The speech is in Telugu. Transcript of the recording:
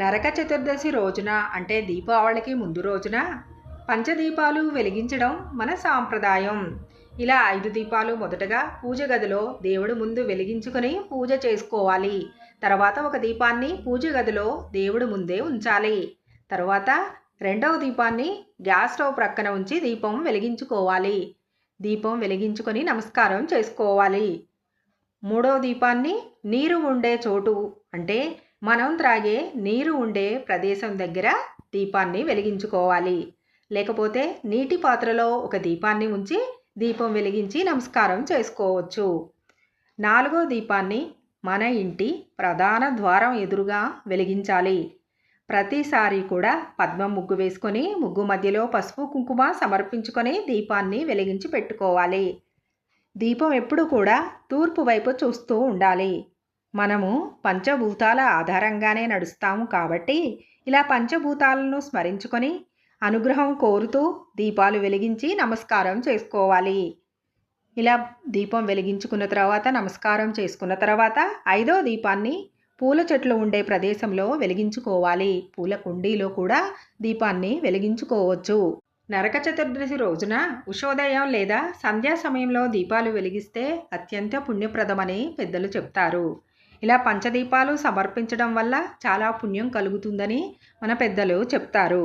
నరక చతుర్దశి రోజున అంటే దీపావళికి ముందు రోజున పంచదీపాలు వెలిగించడం మన సాంప్రదాయం. ఇలా ఐదు దీపాలు మొదటగా పూజ గదిలో దేవుడు ముందు వెలిగించుకొని పూజ చేసుకోవాలి. తర్వాత ఒక దీపాన్ని పూజ గదిలో దేవుడు ముందే ఉంచాలి. తర్వాత రెండవ దీపాన్ని గ్యాస్ స్టవ్ ప్రక్కన ఉంచి దీపం వెలిగించుకోవాలి. దీపం వెలిగించుకొని నమస్కారం చేసుకోవాలి. మూడవ దీపాన్ని నీరు ఉండే చోటు అంటే మనం త్రాగే నీరు ఉండే ప్రదేశం దగ్గర దీపాన్ని వెలిగించుకోవాలి. లేకపోతే నీటి పాత్రలో ఒక దీపాన్ని ఉంచి దీపం వెలిగించి నమస్కారం చేసుకోవచ్చు. నాలుగో దీపాన్ని మన ఇంటి ప్రధాన ద్వారం ఎదురుగా వెలిగించాలి. ప్రతిసారి కూడా పద్మం ముగ్గు వేసుకొని ముగ్గు మధ్యలో పసుపు కుంకుమ సమర్పించుకొని దీపాన్ని వెలిగించి పెట్టుకోవాలి. దీపం ఎప్పుడు కూడా తూర్పు వైపు చూస్తూ ఉండాలి. మనము పంచభూతాల ఆధారంగానే నడుస్తాము కాబట్టి ఇలా పంచభూతాలను స్మరించుకొని అనుగ్రహం కోరుతూ దీపాలు వెలిగించి నమస్కారం చేసుకోవాలి. ఇలా దీపం వెలిగించుకున్న తర్వాత నమస్కారం చేసుకున్న తర్వాత ఐదో దీపాన్ని పూల చెట్లు ఉండే ప్రదేశంలో వెలిగించుకోవాలి. పూల కుండీలో కూడా దీపాన్ని వెలిగించుకోవచ్చు. నరక చతుర్దశి రోజున ఉషోదయం లేదా సంధ్యా సమయంలో దీపాలు వెలిగిస్తే అత్యంత పుణ్యప్రదమని పెద్దలు చెప్తారు. ఇలా పంచదీపాలు సమర్పించడం వల్ల చాలా పుణ్యం కలుగుతుందని మన పెద్దలు చెప్తారు.